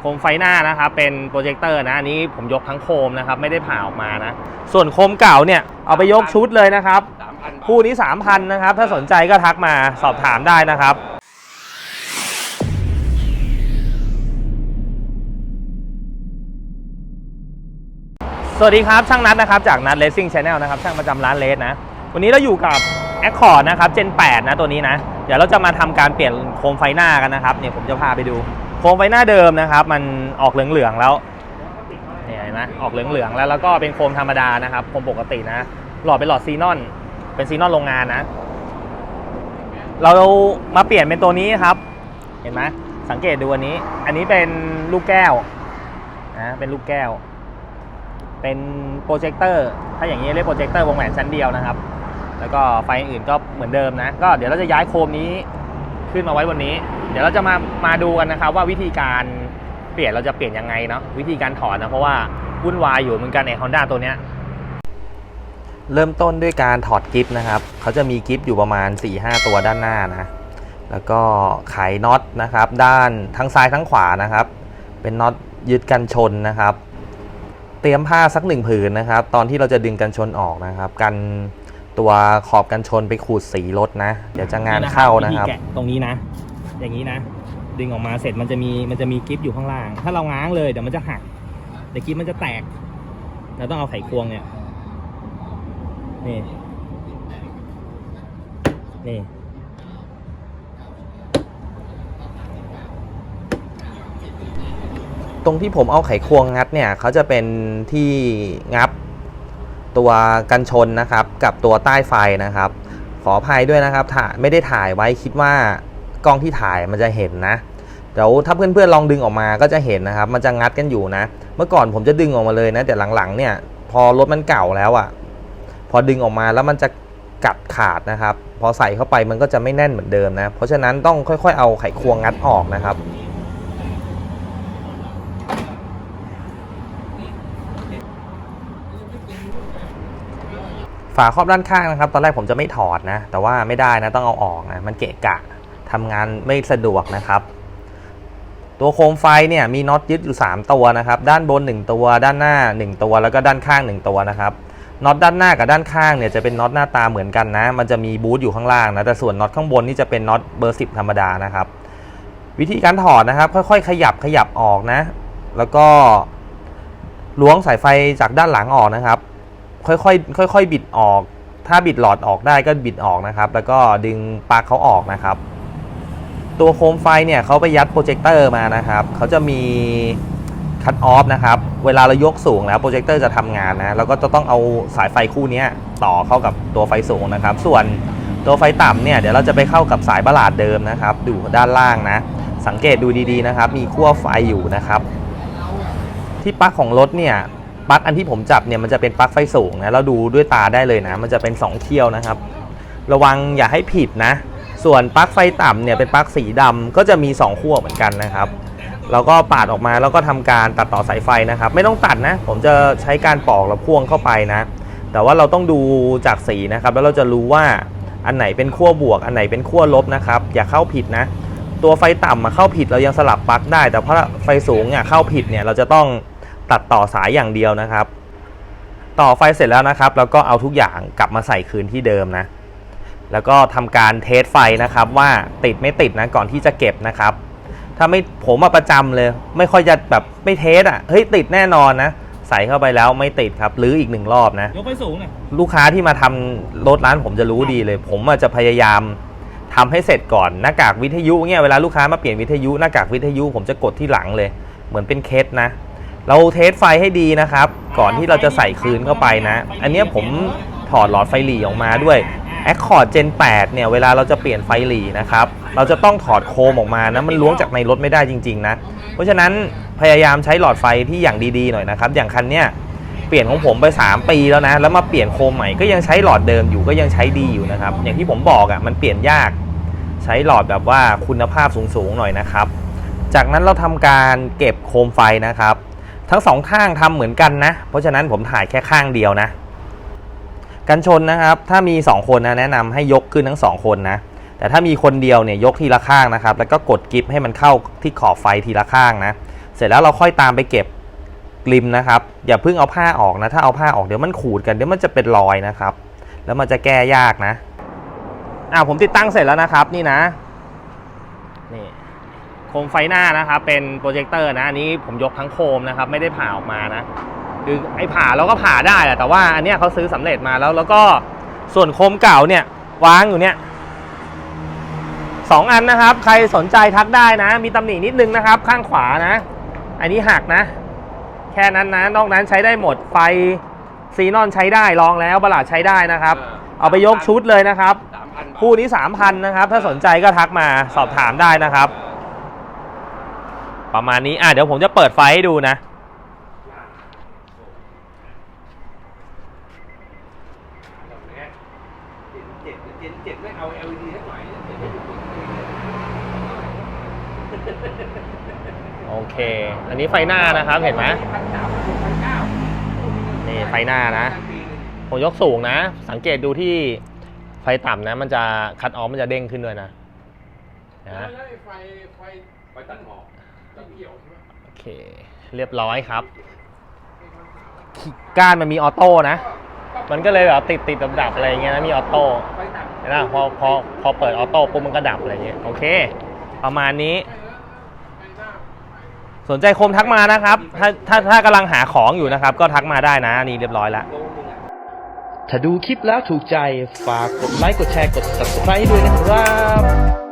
โคมไฟหน้านะครับเป็นโปรเจคเตอร์นะอันนี้ผมยกทั้งโคมนะครับไม่ได้ผ่าออกมานะ ส่วนโคมเก่าเนี่ยเอาไปยกชุดเลยนะครับสามพันคู่นี้ 3,000นะครับ ถ้าสนใจก็ทักมาสอบถามได้นะครับสวัสดีครับ ช่างนัดนะครับ จากนัดเลสซิ่งชาแนลนะครับ ช่างประจำร้านเลสนะ วันนี้เราอยู่กับ Accord นะครับ Gen 8 นะตัวนี้นะ เดี๋ยวเราจะมาทำการเปลี่ยนโคมไฟหน้ากันนะครับเนี่ยผมจะพาไปดู โคมไฟหน้าเดิมนะครับ มันออกเหลืองๆแล้วเนี่ยเห็นไหมออกเหลืองๆแล้วแล้วก็เป็นโคมธรรมดานะครับโคมปกตินะ หลอดเป็นหลอดซีนอน เป็นซีนอนโรงงานนะ เรามาเปลี่ยนเป็นตัวนี้ครับ เห็นไหมสังเกตดูอันนี้ อันนี้เป็นลูกแก้วนะเป็นลูกแก้ว เป็นโปรเจคเตอร์ถ้าอย่างนี้เรียกโปรเจคเตอร์วงแหวนชั้นเดียวนะครับ แล้วก็ไฟอื่นก็เหมือนเดิมนะ ก็เดี๋ยวเราจะย้ายโคมนี้ขึ้นมาไว้บนนี้ เดี๋ยวเราจะมามาดูกันนะครับว่าวิธีการเปลี่ยนเราจะเปลี่ยนยังไงเนาะวิธีการถอดนะเพราะว่าวุ่นวายอยู่เหมือนกันในฮอนด้าตัวเนี้ยเริ่มต้นด้วยการถอดกิฟนะครับเขาจะมีกิฟอยู่ประมาณ 4-5 ตัวด้านหน้านะ แล้วก็ไขน็อตนะครับ ด้านทั้งซ้ายทั้งขวานะครับ เป็นน็อตยึดกันชนนะครับ เตรียมผ้าสักหนึ่งผืนนะครับ ตอนที่เราจะดึงกันชนออกนะครับ กันตัวขอบกันชนไปขูดสีรถนะ เดี๋ยวจะงานเข้านะครับวิธีแกตรงนี้นะ อย่างนี้นะ ดึงออกมาเสร็จมันจะมีมันจะมีกิฟอยู่ข้างล่าง ถ้าเราง้างเลยเดี๋ยวมันจะหักเดี๋ยวกิฟมันจะแตกเราต้องเอาไขควงเนี่ยนี่นี่ตรงที่ผมเอาไขควงงัดเนี่ยเขาจะเป็นที่งับตัวกันชนนะครับ กับตัวใต้ไฟนะครับ ขออภัยด้วยนะครับถ่ายไม่ได้ถ่ายไว้คิดว่า กล้องที่ถ่ายมันจะเห็นนะเดี๋ยวถ้าเพื่อนๆลองดึงออกมาก็จะเห็นนะครับ มันจะงัดกันอยู่นะ เมื่อก่อนผมจะดึงออกมาเลยนะ แต่หลังๆ เนี่ย พอรถมันเก่าแล้วอะ่ะ พอดึงออกมาแล้วมันจะกัดขาดนะครับ พอใส่เข้าไปมันก็จะไม่แน่นเหมือนเดิมนะ เพราะฉะนั้นต้องค่อยๆ เอาไขควงงัดออกนะครับฝาครอบด้านข้างนะครับ ตอนแรกผมจะไม่ถอดนะ แต่ว่าไม่ได้นะ ต้องเอาออกนะ มันเกะกะ ทำงานไม่สะดวกนะครับ ตัวโคมไฟเนี่ยมีน็อตยึดอยู่ 3 ตัวนะครับ ด้านบน 1 ตัว ด้านหน้า 1 ตัว แล้วก็ด้านข้าง 1 ตัวนะครับน็อตด้านหน้ากับด้านข้างเนี่ยจะเป็นน็อตหน้าตาเหมือนกันนะ มันจะมีบูทอยู่ข้างล่างนะแต่ส่วนน็อตข้างบนนี่จะเป็นน็อตเบอร์10ธรรมดานะครับ วิธีการถอดนะครับ ค่อยๆ ขยับขยับออกนะ แล้วก็ล้วงสายไฟจากด้านหลังออกนะครับ ค่อยๆค่อยๆบิดออก ถ้าบิดหลอดออกได้ก็บิดออกนะครับ แล้วก็ดึงปลั๊กเขาออกนะครับ ตัวโคมไฟเนี่ยเขาไปยัดโปรเจคเตอร์มานะครับเขาจะมีคัตออฟนะครับ เวลาเรายกสูงแล้วโปรเจคเตอร์จะทำงานนะแล้วก็จะต้องเอาสายไฟคู่นี้ต่อเข้ากับตัวไฟสูงนะครับ ส่วนตัวไฟต่ำเนี่ยเดี๋ยวเราจะไปเข้ากับสายประหลาดเดิมนะครับดูด้านล่างนะ สังเกตดูดีๆนะครับ มีขั้วไฟอยู่นะครับ ที่ปลั๊กของรถเนี่ยปลั๊กอันที่ผมจับเนี่ยมันจะเป็นปลั๊กไฟสูงนะเราดูด้วยตาได้เลยนะ มันจะเป็น 2 เที่ยวนะครับ ระวังอย่าให้ผิดนะ ส่วนปลั๊กไฟต่ำเนี่ยเป็นปลั๊กสีดำก็จะมี 2 ขั้วเหมือนกันนะครับเราก็ปาดออกมาแล้วก็ทำการตัดต่อสายไฟนะครับ ไม่ต้องตัดนะ ผมจะใช้การปอกแล้วพ่วงเข้าไปนะ แต่ว่าเราต้องดูจากสีนะครับ แล้วเราจะรู้ว่าอันไหนเป็นขั้วบวก อันไหนเป็นขั้วลบนะครับ อย่าเข้าผิดนะ ตัวไฟต่ำมาเข้าผิดเรายังสลับปลั๊กได้ แต่เพราะไฟสูงเนี่ยเข้าผิดเนี่ยเราจะต้องตัดต่อสายอย่างเดียวนะครับ ต่อไฟเสร็จแล้วนะครับ แล้วก็เอาทุกอย่างกลับมาใส่คืนที่เดิมนะ แล้วก็ทำการเทสไฟนะครับว่าติดไม่ติดนะก่อนที่จะเก็บนะครับ ถ้าไม่ผมมาประจำเลย ไม่ค่อยจะแบบไม่เทสอะเฮ้ยติดแน่นอนนะใส่เข้าไปแล้วไม่ติดครับหรืออีกหนึ่งรอบนะยกไปสูงหน่อยลูกค้าที่มาทำรถร้านผมจะรู้ดีเลย ผมอาจจะพยายามทำให้เสร็จก่อนหน้ากากวิทยุเนี่ยเวลาลูกค้ามาเปลี่ยนวิทยุหน้ากากวิทยุผมจะกดที่หลังเลย เหมือนเป็นเคสนะ เราเทสไฟให้ดีนะครับ ก่อนที่เราจะใส่คืนเข้าไปนะ อันเนี้ยผมถอดหลอดไฟหลีออกมาด้วย Accord Gen 8 เนี่ย เวลาเราจะเปลี่ยนไฟหลีนะครับ เราจะต้องถอดโคมออกมานะ มันล้วงจากในรถไม่ได้จริง ๆ นะ เพราะฉะนั้นพยายามใช้หลอดไฟที่อย่างดีๆ หน่อยนะครับ อย่างคันเนี้ยเปลี่ยนของผมไป 3 ปีแล้วนะ แล้วมาเปลี่ยนโคมใหม่ก็ยังใช้หลอดเดิมอยู่ก็ยังใช้ดีอยู่นะครับ อย่างที่ผมบอกอะ่ะมันเปลี่ยนยาก ใช้หลอดแบบว่าคุณภาพสูงๆหน่อยนะครับ จากนั้นเราทำการเก็บโคมไฟนะครับ ทั้งสองข้างทำเหมือนกันนะ เพราะฉะนั้นผมถ่ายแค่ข้างเดียวนะ กันชนนะครับ ถ้ามี 2 คนนะแนะนำให้ยกขึ้นทั้ง 2 คนนะ แต่ถ้ามีคนเดียวเนี่ยยกทีละข้างนะครับ แล้วก็กดกิฟให้มันเข้าที่ขอบไฟทีละข้างนะ เสร็จแล้วเราค่อยตามไปเก็บกลิมนะครับ อย่าเพิ่งเอาผ้าออกนะ ถ้าเอาผ้าออกเดี๋ยวมันขูดกันเดี๋ยวมันจะเป็นรอยนะครับ แล้วมันจะแก้ยากนะอ่าผมติดตั้งเสร็จแล้วนะครับนี่นะนี่โคมไฟหน้านะครับเป็นโปรเจคเตอร์นะอันนี้ผมยกทั้งโคมนะครับ ไม่ได้ผ่าออกมานะ คือไอ้ผ่าเราก็ผ่าได้แหละแต่ว่าอันเนี้ยเขาซื้อสำเร็จมาแล้ว แล้วก็ส่วนโคมเก่าเนี่ยวางอยู่เนี่ยสองอันนะครับ ใครสนใจทักได้นะ มีตำหนินิดนึงนะครับ ข้างขวานะ อันนี้หักนะ แค่นั้นนะนอกนั้นใช้ได้หมดไฟซีนอนใช้ได้ลองแล้วประหลาดใช้ได้นะครับ เอาไปยกชุดเลยนะครับสามพันคู่นี้3,000นะครับ ถ้าสนใจก็ทักมาสอบถามได้นะครับ ประมาณนี้อะเดี๋ยวผมจะเปิดไฟให้ดูนะ เจ็ดเจ็ดเจ็ดไม่เอา LED สักหน่อยเจ็ดไม่ดูโอเค อันนี้ไฟหน้านะครับ เห็นไหมพันสามพันเก้านี่ไฟหน้านะปีหนึ่งผมยกสูงนะ สังเกตดูที่ไฟต่ำนะ มันจะคัดออฟมันจะเด้งขึ้นด้วยนะนะแล้วไอ้ไฟไฟไฟตัดหมอกตัดเกี่ยวใช่ไหมโอเค เรียบร้อยครับ ก้านมันมีออโต้นะ มันก็เลยแบบติดติดดับดับๆอะไรอย่างเงี้ยนะ มีออโต้ไฟตัดเห็ นะพอพอพอเปิดออโต้ปุ๊บมันก็ดับอะไรเงี้ยโอเค ประมาณนี้ สนใจคมทักมานะครับ ถ้าถ้าถ้ากำลังหาของอยู่นะครับ ก็ทักมาได้นะนี่เรียบร้อยแล้วโลนึงอะถ้าดูคลิปแล้วถูกใจฝากกดไลค์กดแชร์กด subscribe ให้ด้วยนะครับ